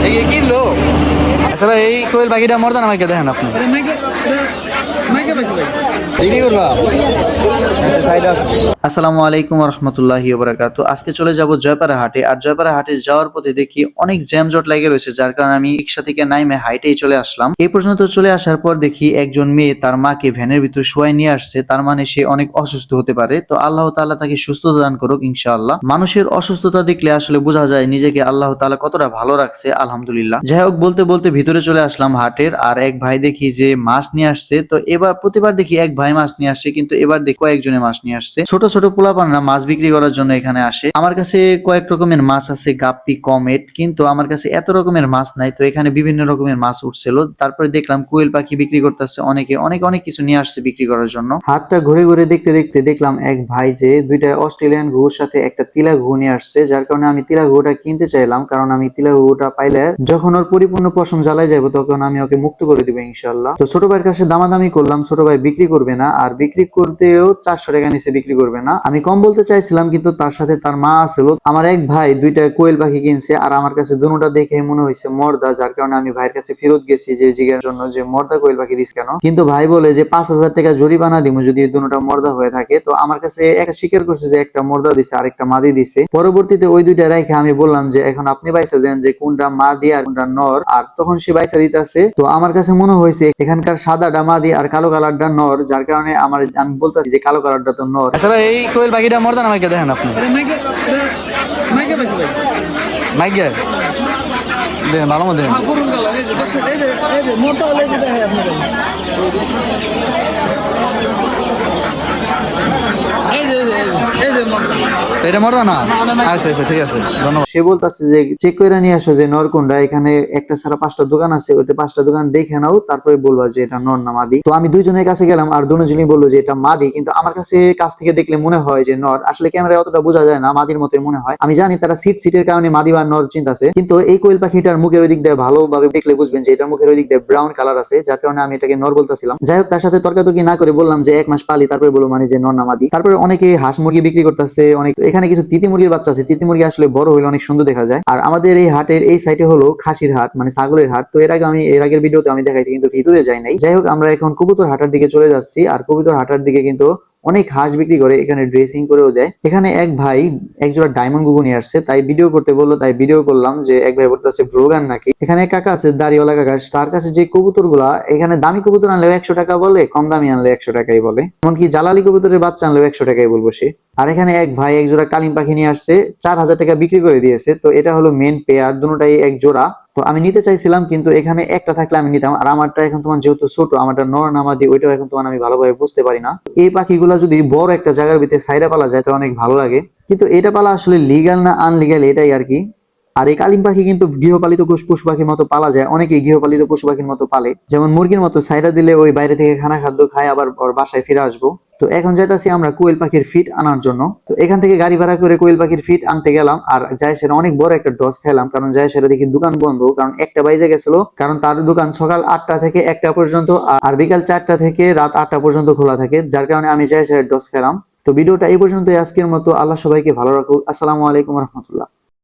এই কি কিনলো আচ্ছা ভাই এই কোয়েল পাখিটা মর্দান আমাকে দেখেন আপনি। কি করবা? আসসালামু আলাইকুম রহমতুল্লাহি বারাকাত আজকে চলে যাব জয়পাড়া হাটে। আর জয়পাড়া হাটে যাওয়ার পথে দেখি অনেক জ্যাম জট লেগে রয়েছে, যার কারণে আমি রিক্সা থেকে নাইমে হাইটেই চলে আসলাম। এই পর্যন্ত চলে আসার পর দেখি একজন মেয়ে তার মাকে ভ্যানের ভিতর শোয়াই নিয়ে আসছে, তার মানে সে অনেক অসুস্থ হতে পারে। তো আল্লাহ তাআলা তাকে সুস্থতা দান করুক, ইনশাআল্লাহ। মানুষের অসুস্থতা দেখলে আসলে বোঝা যায় নিজেকে আল্লাহ তাআলা কতটা ভালো রাখছে, আলহামদুলিল্লাহ। যাই হোক, বলতে বলতে ভিতরে চলে আসলাম হাটের। আর এক ভাই দেখি যে মাছ নিয়ে আসছে। তো এবার প্রতিবার দেখি এক ভাই মাছ নিয়ে আসছে কিন্তু এবার দেখি কয়েকজনে মাছ নিয়ে আসছে। ছোট ছোট পোলাপানরা মাছ বিক্রি করার জন্য এখানে আসে। আমার কাছে কয়েক রকমের মাছ আছে, গাপ্পি, কমেট, কিন্তু আমার কাছে এত রকমের মাছ নাই, তো এখানে বিভিন্ন রকমের মাছ উঠছিল। তারপরে দেখলাম কোয়েল পাখি বিক্রি করতেছে অনেকে, অনেক অনেক কিছু নিয়ে আসছে বিক্রি করার জন্য। হাতটা ঘুরে ঘুরে দেখতে দেখতে দেখলাম এক ভাই যে দুইটা অস্ট্রেলিয়ান ঘুর সাথে একটা তিলা ঘু নিয়ে আসছে, যার কারণে আমি তিলা ঘুটা কিনতে চাইলাম, কারণ আমি তিলা ঘুটা পাইলে যখন ওর পরিপূর্ণ পশম জ্বালাই যাব তখন আমি ওকে মুক্ত করে দিব ইনশাল্লাহ তো ছোট ভাইয়ের কাছে দামাদামি করলাম, ছোট ভাই বিক্রি করবে না, আর বিক্রি করতেও চারশো টাকা নিচে বিক্রি করবে না। আমি কম বলতে চাইছিলাম, কিন্তু তার সাথে তার মা আছিল। আমার এক ভাই দুইটা কোয়েল পাখি কিনছে, আর আমার কাছে দুটা দেখে মনে হয়েছে মর্দা, যার কারণে আমি ভাইয়ের কাছে ফেরত গেছি যে জিজ্ঞার জন্য যে, মর্দা কোয়েল পাখি দিস কেন? কিন্তু ভাই বলে যে, পাঁচ হাজার টাকা জরিমানা দিব যদি দুটা মর্দা হয়ে থাকে। তো আমার কাছে একটা স্বীকার করছে যে, একটা মর্দা দিছে আর একটা মাদি দিছে। পরবর্তীতে ওই দুইটা রেখে আমি বললাম যে, এখন আপনি বাইসা দেন যে, কোনটা মা মাদি আর কোনটা নর। আর তখন সে বাইসা দিতেছে। তো আমার কাছে মনে হয়েছে, এখানকার সাদাটা মাদি আর কালো কালারটা নর, যার কারণে আমার, আমি বলতেছি যে কালো কালারটা তো নর। আচ্ছা ভাই এই কোয়েল পাখিটা মর্দান আমাকে দেখেন আপনি? মাইকে দেন ভালো মতো দেন এটা মর্দা না আচ্ছা আচ্ছা ঠিক আছে ধন্যবাদ। সে বলতেছে যে চেক করে নিয়ে আসো যে নরকুন্ডা এখানে একটা ছাড়া পাঁচটা দোকান আছে ওইটা পাঁচটা দোকান দেখে নাও তারপরে বলবা যে এটা নর না মাদি। তো আমি দুইজনের কাছে গেলাম আর দুজনই বলল যে এটা মাদি কিন্তু আমার কাছে কাছ থেকে দেখলে মনে হয় যে নর আসলে ক্যামেরায় অতটা বোঝা যায় না মাদির মতোই মনে হয়। আমি জানি তারা সিট সিটের কারণে মাদি বা নর চিন্তাছে কিন্তু এই কোয়েল পাখিটার মুখের ওই দিক দিয়ে ভালোভাবে দেখলে বুঝবেন যে এটার মুখের ওই দিক দিয়ে ব্রাউন কালার আছে যার কারণে আমি এটাকে নর বলতেছিলাম। যাই হোক তার সাথে তর্কাতর্কি না করে বললাম যে এক মাস পালি তারপরে বলব মানে যে নর না মাদি। তারপরে অনেকে হাঁস মুরগি বিক্রি করতেছে অনেক এখানে কিছু তিতি মুরগির বাচ্চা আছে। তিতি মুরগি আসলে বড় হইলে অনেক সুন্দর দেখা যায়। আর আমাদের এই হাটের এই সাইডে হলো খাসির হাট মানে ছাগলের হাট। তো এর আগে আমি, এর আগের ভিডিওতে আমি দেখাইছি, কিন্তু ভিতরে যাই নাই। যাই হোক, আমরা এখন কবুতর হাটার দিকে চলে যাচ্ছি। আর কবুতর হাটার দিকে কিন্তু অনেক হাঁস বিক্রি করে, এখানে ড্রেসিং করেও দেয়। এখানে এক ভাই এক জোড়া ডায়মন্ড গুগু নিয়ে আসছে। তাই ভিডিও করতে বলল, তাই ভিডিও করলাম যে এক ভাই বলতে বলতেছে ব্রোগান নাকি? এখানে কাকা আছে, দাড়িওয়ালা কাকা। তার কাছে যে কবুতরগুলা এখানে দামি কবুতর আনলেও একশো টাকা বলে, কম দামি আনলে একশো টাকাই বলে। এমনকি জালালি কবুতরের বাচ্চা আনলেও একশো টাকাই বলব সে। আর এখানে এক ভাই এক জোড়া কালিম পাখি নিয়ে আসছে, চার হাজার টাকা বিক্রি করে দিয়েছে। তো এটা হলো মেন পেয়ার দুটাই এক জোড়া। তো আমি নিতে চাইছিলাম, কিন্তু এখানে একটা থাকলে আমি নিতাম। আর আমারটা এখন তোমার যেহেতু ছোট, আমারটা নর নামাদি ওইটাও এখন তোমার আমি ভালোভাবে বুঝতে পারি না। এই পাখিগুলো যদি বড় একটা জায়গার ভিতরে সাইরা পালা যায় তো অনেক ভালো লাগে। কিন্তু এটা পালা আসলে লিগাল না আনলিগাল এটাই আর কি। আর এই কালিম পাখি কিন্তু গৃহপালিত পশু পাখির মতো পালা যায়। অনেকেই গৃহপালিত পশু পাখির মতো পালে। যেমন মুরগির মতো সাইরা দিলে ওই বাইরে থেকে খানা খাদ্য খায়, আবার বাসায় ফিরে আসব। তো এখন যাইতাছি আমরা কোয়েল পাখির ফিট আনার জন্য। তো এখান থেকে গাড়ি ভাড়া করে কোয়েল পাখির ফিট আনতে গেলাম। আর যাই সেটা অনেক বড় একটা ডস খেলাম। কারণ যাই সেটা দেখি দোকান বন্ধ। কারণ একটা বাইজে গেছিল। কারণ তার দোকান সকাল আটটা থেকে একটা পর্যন্ত আর বিকাল চারটা থেকে রাত আটটা পর্যন্ত খোলা থাকে। যার কারণে আমি যাই সেটা ডস খেলাম। তো ভিডিওটা এই পর্যন্ত আজকের মতো আল্লাহ সবাইকে ভালো রাখুক। আসসালামু আলাইকুম রহমতুল্লাহ।